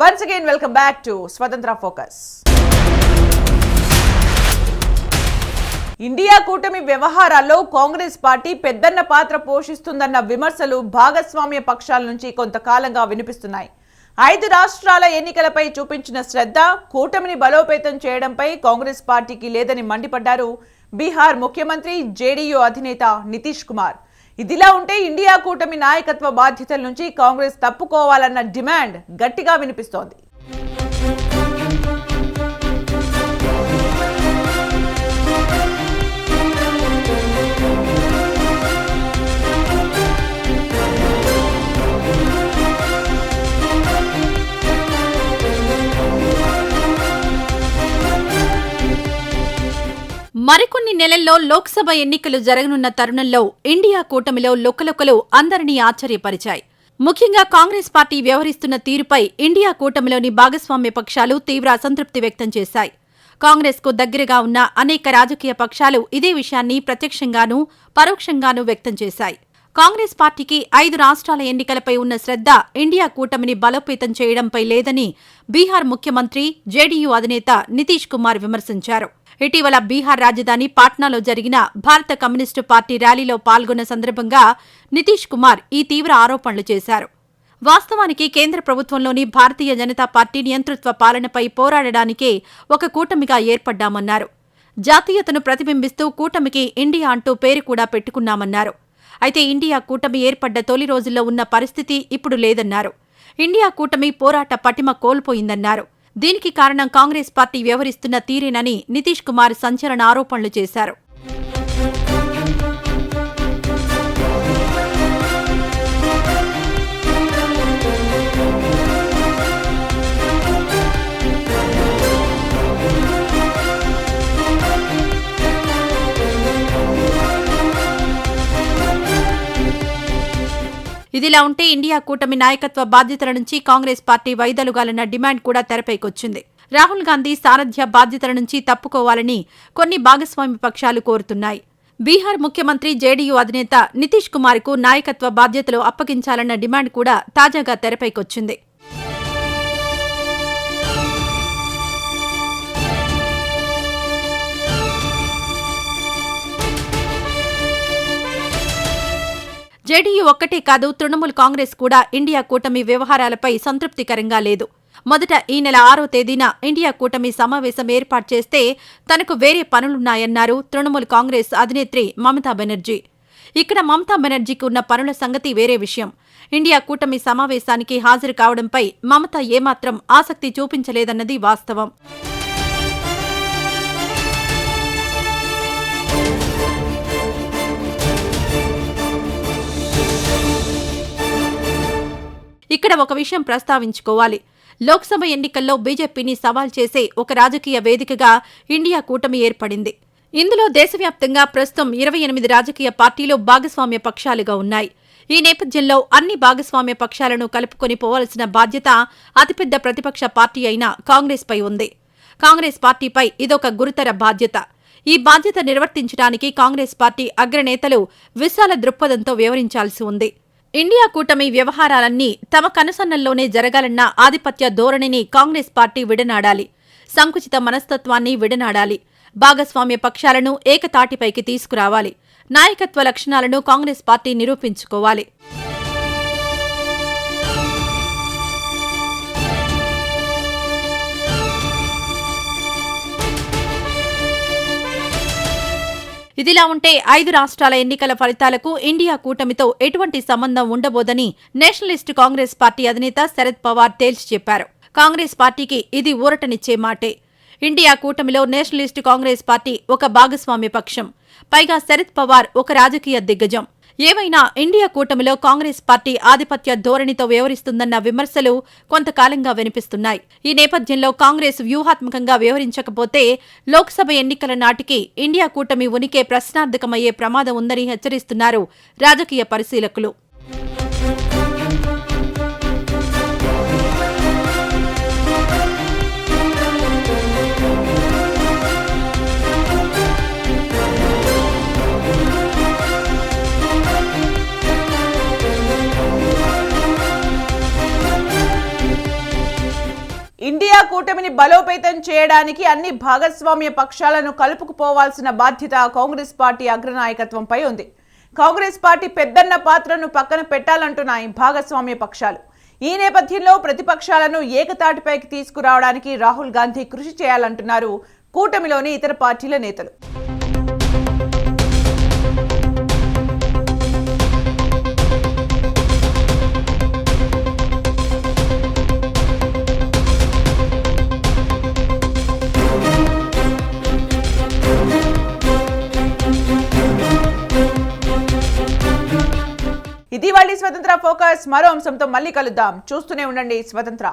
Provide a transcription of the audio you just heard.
Once again welcome back to Swatantra focus India కూటమి వ్యవహారాల్లో Congress party పెద్దన్న పాత్ర పోషిస్తుందన్న విమర్శలు భాగస్వామ్య పక్షాల నుంచి కొంతకాలంగా వినిపిస్తున్నాయి. ఐదు రాష్ట్రాల ఎన్నికలపై చూపించిన శ్రద్ధ కూటమిని బలోపేతం చేయడంపై కాంగ్రెస్ పార్టీకి లేదని మండిపడ్డారు బీహార్ ముఖ్యమంత్రి జేడీయూ అధినేత నితీష్ కుమార్. ఇదిలా ఉంటే ఇండియా కూటమి నాయకత్వ బాధ్యతల నుంచి కాంగ్రెస్ తప్పుకోవాలన్న డిమాండ్ గట్టిగా వినిపిస్తోంది. మరికొన్ని నెలల్లో లోక్సభ ఎన్నికలు జరగనున్న తరుణంలో ఇండియా కూటమిలో లొక్కలొక్కలు అందరినీ ఆశ్చర్యపరిచాయి. ముఖ్యంగా కాంగ్రెస్ పార్టీ వ్యవహరిస్తున్న తీరుపై ఇండియా కూటమిలోని భాగస్వామ్య పక్షాలు తీవ్ర అసంతృప్తి వ్యక్తం చేశాయి. కాంగ్రెస్కు దగ్గరగా ఉన్న అనేక రాజకీయ పక్షాలు ఇదే విషయాన్ని ప్రత్యక్షంగానూ పరోక్షంగానూ వ్యక్తం చేశాయి. కాంగ్రెస్ పార్టీకి ఐదు రాష్ట్రాల ఎన్నికలపై ఉన్న శ్రద్ధ ఇండియా కూటమిని బలోపేతం చేయడంపై లేదని బీహార్ ముఖ్యమంత్రి జేడీయూ అధినేత నితీష్ కుమార్ విమర్శించారు. ఇటీవల బీహార్ రాజధాని పాట్నాలో జరిగిన భారత కమ్యూనిస్టు పార్టీ ర్యాలీలో పాల్గొన్న సందర్భంగా నితీష్ కుమార్ ఈ తీవ్ర ఆరోపణలు చేశారు. వాస్తవానికి కేంద్ర ప్రభుత్వంలోని భారతీయ జనతా పార్టీ నియంతృత్వ పాలనపై పోరాడడానికే ఒక కూటమిగా ఏర్పడ్డామన్నారు. జాతీయతను ప్రతిబింబిస్తూ కూటమికి ఇండియా అంటూ పేరు కూడా పెట్టుకున్నామన్నారు. అయితే ఇండియా కూటమి ఏర్పడ్డ తొలి రోజుల్లో ఉన్న పరిస్థితి ఇప్పుడు లేదన్నారు. ఇండియా కూటమి పోరాట పటిమ కోల్పోయిందన్నారు. దీనికి కారణం కాంగ్రెస్ పార్టీ వ్యవహరిస్తున్న తీరేనని నితీష్ కుమార్ సంచలన ఆరోపణలు చేశారు. ఇదిలా ఉంటే ఇండియా కూటమి నాయకత్వ బాధ్యతల నుంచి కాంగ్రెస్ పార్టీ వైదొలగాలన్న డిమాండ్ కూడా తెరపైకొచ్చింది. రాహుల్ గాంధీ సారథ్య బాధ్యతల నుంచి తప్పుకోవాలని కొన్ని భాగస్వామి పక్షాలు కోరుతున్నాయి. బీహార్ ముఖ్యమంత్రి జేడీయూ అధినేత నితీష్ కుమార్కు నాయకత్వ బాధ్యతలు అప్పగించాలన్న డిమాండ్ కూడా తాజాగా తెరపైకొచ్చింది. జేడీయూ ఒక్కటే కాదు తృణమూల్ కాంగ్రెస్ కూడా ఇండియా కూటమి వ్యవహారాలపై సంతృప్తికరంగా లేదు. మొదట ఈ నెల ఆరో తేదీన ఇండియా కూటమి సమావేశం ఏర్పాటు చేస్తే తనకు వేరే పనులున్నాయన్నారు తృణమూల్ కాంగ్రెస్ అధినేత్రి మమతా బెనర్జీ. ఇక్కడ మమతా బెనర్జీకి ఉన్న పనుల సంగతి వేరే విషయం. ఇండియా కూటమి సమావేశానికి హాజరు కావడంపై మమత ఏమాత్రం ఆసక్తి చూపించలేదన్నది వాస్తవం. ఇక్కడ ఒక విషయం ప్రస్తావించుకోవాలి. లోక్సభ ఎన్నికల్లో బీజేపీని సవాల్ చేసే ఒక రాజకీయ వేదికగా ఇండియా కూటమి ఏర్పడింది. ఇందులో దేశవ్యాప్తంగా ప్రస్తుతం ఇరవై ఎనిమిది రాజకీయ పార్టీలు భాగస్వామ్య పక్షాలుగా ఉన్నాయి. ఈ నేపథ్యంలో అన్ని భాగస్వామ్య పక్షాలను కలుపుకొని పోవాల్సిన బాధ్యత అతిపెద్ద ప్రతిపక్ష పార్టీ అయిన కాంగ్రెస్పై ఉంది. కాంగ్రెస్ పార్టీపై ఇదొక గురుతర బాధ్యత. ఈ బాధ్యత నిర్వర్తించడానికి కాంగ్రెస్ పార్టీ అగ్రనేతలు విశాల దృక్పథంతో వ్యవహరించాల్సి ఉంది. ఇండియా కూటమి వ్యవహారాలన్నీ తమ కనుసన్నల్లోనే జరగాలన్న ఆధిపత్య ధోరణిని కాంగ్రెస్ పార్టీ విడనాడాలి. సంకుచిత మనస్తత్వాన్ని విడనాడాలి. భాగస్వామ్య పక్షాలను ఏకతాటిపైకి తీసుకురావాలి. నాయకత్వ లక్షణాలను కాంగ్రెస్ పార్టీ నిరూపించుకోవాలి. ఇదిలా ఉంటే ఐదు రాష్ట్రాల ఎన్నికల ఫలితాలకు ఇండియా కూటమితో ఎటువంటి సంబంధం ఉండబోదని నేషనలిస్ట్ కాంగ్రెస్ పార్టీ అధినేత శరద్ పవార్ తేల్చి చెప్పారు. కాంగ్రెస్ పార్టీకి ఇది ఊరటనిచ్చే మాటే. ఇండియా కూటమిలో నేషనలిస్ట్ కాంగ్రెస్ పార్టీ ఒక భాగస్వామ్య పక్షం. పైగా శరద్ పవార్ ఒక రాజకీయ దిగ్గజం. ఏమైనా ఇండియా కూటమిలో కాంగ్రెస్ పార్టీ ఆధిపత్య ధోరణితో వ్యవహరిస్తుందన్న విమర్శలు కొంతకాలంగా వినిపిస్తున్నాయి. ఈ నేపథ్యంలో కాంగ్రెస్ వ్యూహాత్మకంగా వ్యవహరించకపోతే లోక్సభ ఎన్నికల నాటికి ఇండియా కూటమి ఉనికే ప్రశ్నార్థకమయ్యే ప్రమాదం ఉందని హెచ్చరిస్తున్నారు రాజకీయ పరిశీలకులు. ఇండియా కూటమిని బలోపేతం చేయడానికి అన్ని భాగస్వామ్య పక్షాలను కలుపుకుపోవాల్సిన బాధ్యత కాంగ్రెస్ పార్టీ అగ్రనాయకత్వంపై ఉంది. కాంగ్రెస్ పార్టీ పెద్దన్న పాత్రను పక్కన పెట్టాలంటున్నాయి భాగస్వామ్య పక్షాలు. ఈ నేపథ్యంలో ప్రతిపక్షాలను ఏకతాటిపైకి తీసుకురావడానికి రాహుల్ గాంధీ కృషి చేయాలంటున్నారు కూటమిలోని ఇతర పార్టీల నేతలు. ఇది వాళ్ళ స్వతంత్ర ఫోకస్ మరో అంశంతో మళ్ళీ కలుద్దాం. చూస్తూనే ఉండండి స్వతంత్ర.